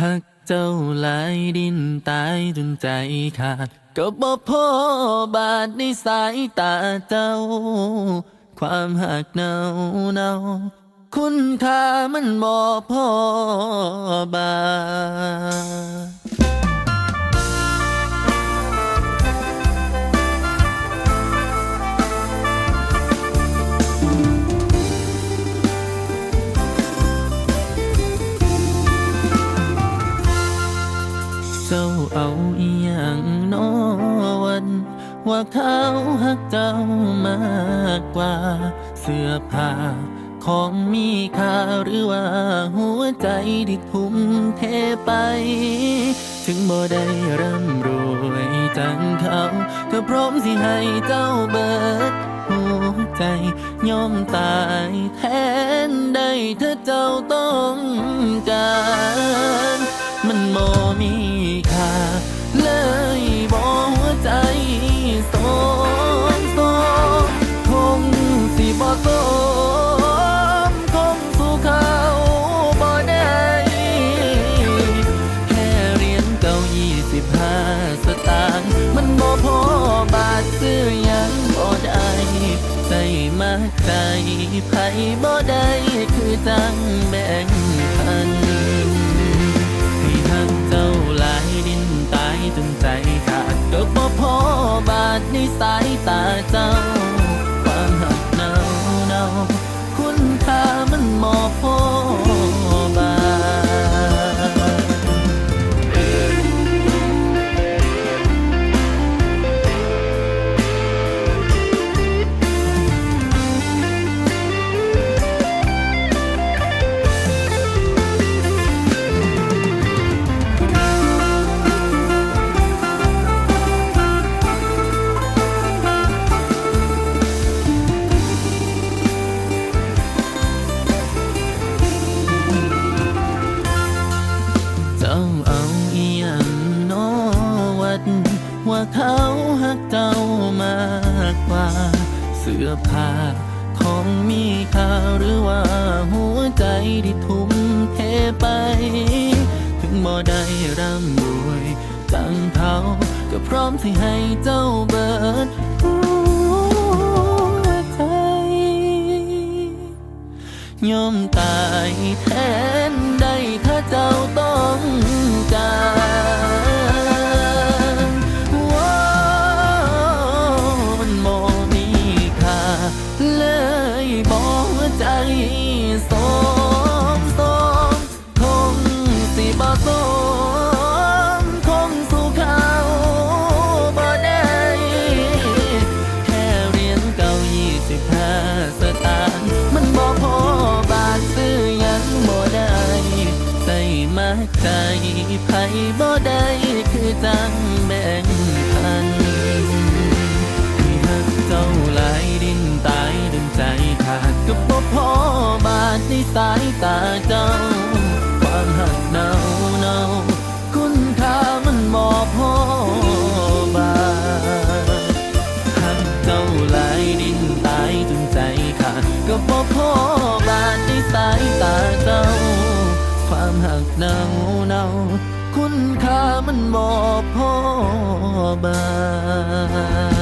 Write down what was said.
หักเจ้าหลายดินตายจนใจขาด ก็บ่พอบาดในสายตาเจ้า ความหักเนาเนาคุณค่ามันบ่พอบาด เจ้าเอาอีหยังโนวัน ว่าเขาหักเจ้ามากกว่า เสื้อผ้าของมีค่าหรือว่าหัวใจที่ทุ่มเทไป ถึงบ่ได้ร่ำรวยจังเขาก็พร้อมสิให้เจ้าเบิดหัวใจยอมตายแทน ถ้าเจ้าต้องการ มันบ่มีค่าเลยบ่หัวใจสมสมคงสิบ่สมคงสู้เขาบ่ได้ แค่เรียญเก่ายี่สิบห้าสตางค์มันบ่พอ ใจมากใจไผบ่ได้คือจังแบ่งพันให้หักเจ้าหลายดินตายจนใจขาดก็บ่พอบาทในสายตาเจ้า กเจ้ามากกว่า เสื้อผ้าของมีค่าหรือว่าหัวใจที่ทุ่มเทไป ถึงบ่ได้ร่ำรวย ตังเขาก็พร้อมที่ให้เจ้าเบิด สิบห้าสตางค์มันบอกพอบาทซื้อยังบ่ได้ใส่มาใจไผบ่ได้คือจังแบ่งพันที่หักเจ้าหลาย ก็พอพอบาดในสายตาเจ้า ความหักเนาเนาคุณค่ามันบ่พอบาด